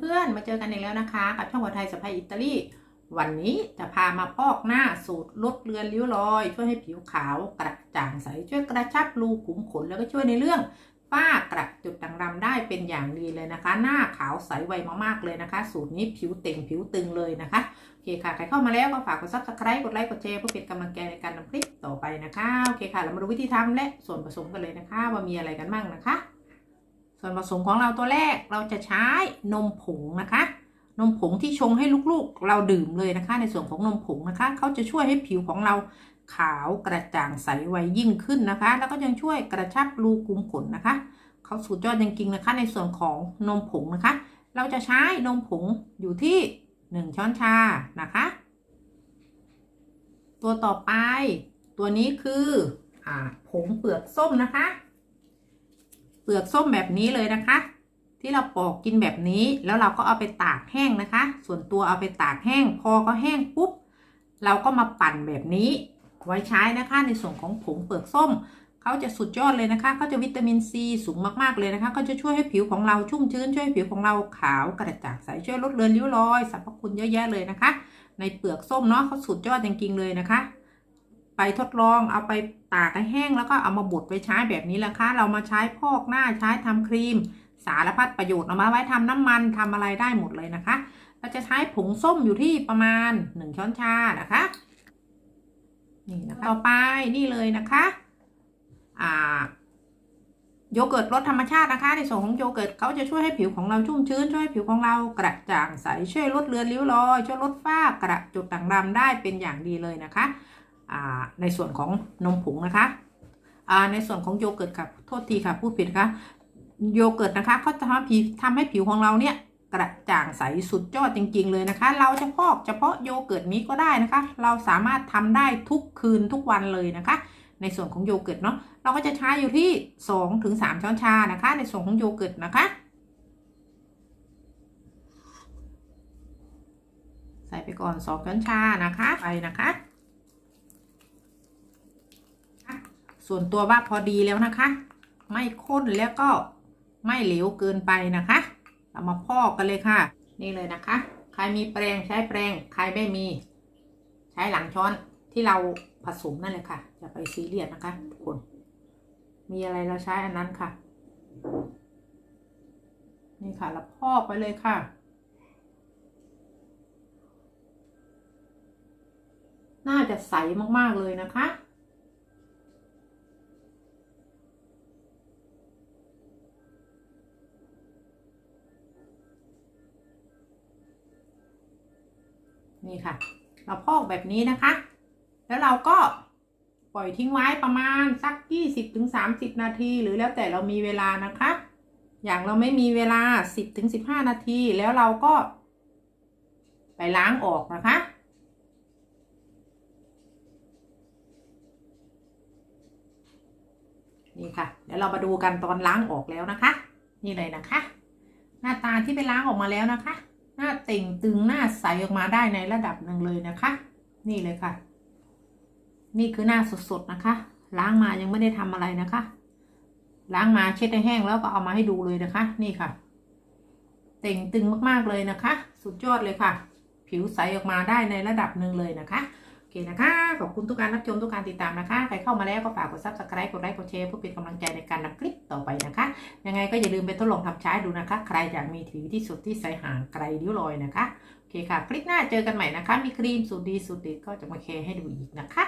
เพื่อนๆ มาเจอกันอีกแล้วนะคะ กับช่องวันไทยสะพายอิตาลี วันนี้จะพามาพอกหน้าสูตรลดเลือนริ้วรอย ช่วยให้ผิวขาวกระจ่างใส ช่วยกระชับรูขุมขนแล้วก็ช่วยในเรื่องฝ้ากระจุดด่างดำได้เป็นอย่างดีเลยนะคะ หน้าขาวใสไวมากๆเลยนะคะ สูตรนี้ผิวเต่งผิวตึงเลยนะคะโอเคค่ะใครเข้ามาแล้วก็ฝากกดซับสไครต์กดไลค์กดแชร์เพื่อเป็นกำลังใจในการทำคลิปต่อไปนะคะโอเคค่ะเรามาดูวิธีทำและส่วนผสมกันเลยนะคะ ว่ามีอะไรกันบ้างนะคะ ส่วนผสมของเราตัวแรกเราจะใช้นมผงนะคะ นมผงที่ชงให้ลูกๆเราดื่มเลยนะคะ ในส่วนของนมผงนะคะเขาจะช่วยให้ผิวของเราขาวกระจ่างใสไวยิ่งขึ้นนะคะ แล้วก็ยังช่วยกระชับรูขุมขนนะคะเขาสุดยอดจริงๆนะคะ ในส่วนของนมผงนะคะ เราจะใช้นมผงอยู่ที่ 1 ช้อนชานะคะ ตัวต่อไป ตัวนี้คืออผงเปลือกส้มนะคะ เปลือกส้มแบบนี้เลยนะคะ ที่เราปอกกินแบบนี้แล้วเราก็เอาไปตากแห้งนะคะ ส่วนตัวเอาไปตากแห้ง พอก็แห้งปุ๊บ เราก็มาปั่นแบบนี้ ไว้ใช้นะคะในส่วนของผงเปลือกส้มเขาจะสุดยอดเลยนะคะเขาจะวิตามินซีสูงมากๆเลยนะคะเขาจะช่วยให้ผิวของเราชุ่มชื้น ช่วยให้ผิวของเราขาวกระจ่างใส ช่วยลดเลือนริ้วรอยสรรพคุณเยอะแยะเลยนะคะ ในเปลือกส้มเนาะเขาสุดยอดจริงๆเลยนะคะ ทดลองเอาไปตากให้แห้งแล้วก็เอามาบดไปใช้แบบนี้แหละค่ะเรามาใช้พอกหน้าใช้ทำครีม สารพัดประโยชน์เอามาไว้ทำน้ำมันทำอะไรได้หมดเลยนะคะ เราจะใช้ผงส้มอยู่ที่ประมาณ 1 ช้อนชานะคะนี่นะคะต่อไปนี่เลยนะคะอ่าโยเกิร์ตรสธรรมชาตินะคะ ในส่วนของโยเกิร์ตเขาจะช่วยให้ผิวของเราชุ่มชื้นช่วยให้ผิวของเรากระจ่างใสช่วยลดเลือนริ้วรอยช่วยลดฝ้ากระจุดด่างดำได้เป็นอย่างดีเลยนะคะ ในส่วนของนมผงนะคะในส่วนของโยเกิร์ตค่ะโทษทีค่ะพูดผิดนะคะโยเกิร์ตนะคะเขาจะทำผิวทำให้ผิวของเราเนี่ยกระจ่างใสสุดยอดจริง ๆ เลยนะคะ เราจะพอกเฉพาะโยเกิร์ตนี้ก็ได้นะคะ เราสามารถทำได้ทุกคืนทุกวันเลยนะคะ ในส่วนของโยเกิร์ตเนาะเราก็จะใช้อยู่ที่2ถึง3ช้อนชานะคะ ในส่วนของโยเกิร์ตนะคะ ใส่ไปก่อน 2 ช้อนชานะคะไปนะคะ ส่วนตัวว่าพอดีแล้วนะคะ ไม่ข้นแล้วก็ไม่เหลวเกินไปนะคะ เรามาพอกกันเลยค่ะ นี่เลยนะคะ ใครมีแปรงใช้แปรงใครไม่มี ใช้หลังช้อนที่เราผสมนั่นเลยค่ะอย่าไปซีเรียสนะคะทุกคน มีอะไรเราใช้อันนั้นค่ะ นี่ค่ะเราพอกไปเลยค่ะน่าจะใสมาก ๆ เลยนะคะ นี่ค่ะ เราพอกแบบนี้นะคะ แล้วเราก็ปล่อยทิ้งไว้ประมาณสัก 20-30ถึง30นาที หรือแล้วแต่เรามีเวลานะคะ อย่างเราไม่มีเวลา 10-15ถึง15 นาที แล้วเราก็ ไปล้างออกนะคะ นี่ค่ะ เดี๋ยวเรามาดูกันตอนล้างออกแล้วนะคะ นี่เลยนะคะ หน้าตาที่ไปล้างออกมาแล้วนะคะ หน้าเต่งตึงหน้าใสออกมาได้ในระดับหนึ่งเลยนะคะ นี่เลยค่ะ นี่คือหน้าสดๆนะคะ ล้างมายังไม่ได้ทำอะไรนะคะ ล้างมาเช็ดให้แห้งแล้วก็เอามาให้ดูเลยนะคะ นี่ค่ะ เต่งตึงมากๆเลยนะคะ สุดยอดเลยค่ะ ผิวใสออกมาได้ในระดับหนึ่งเลยนะคะ เคนะคะ ขอบคุณทุกการรับชมทุกการติดตามนะคะ ใครเข้ามาแล้วก็ฝากกด subscribe กดไลค์กดแชร์เพื่อเป็นกำลังใจในการนำคลิปต่อไปนะคะ ยังไงก็อย่าลืมไปทดลองทำใช้ดูนะคะ ใครอยากมีผิวที่สุดที่ใสห่างไกลริ้วรอยนะคะ โอเคค่ะ คลิปหน้าเจอกันใหม่นะคะ มีครีมสูตรดีสูตรเด็ดก็จะมาแชร์ให้ดูอีกนะคะ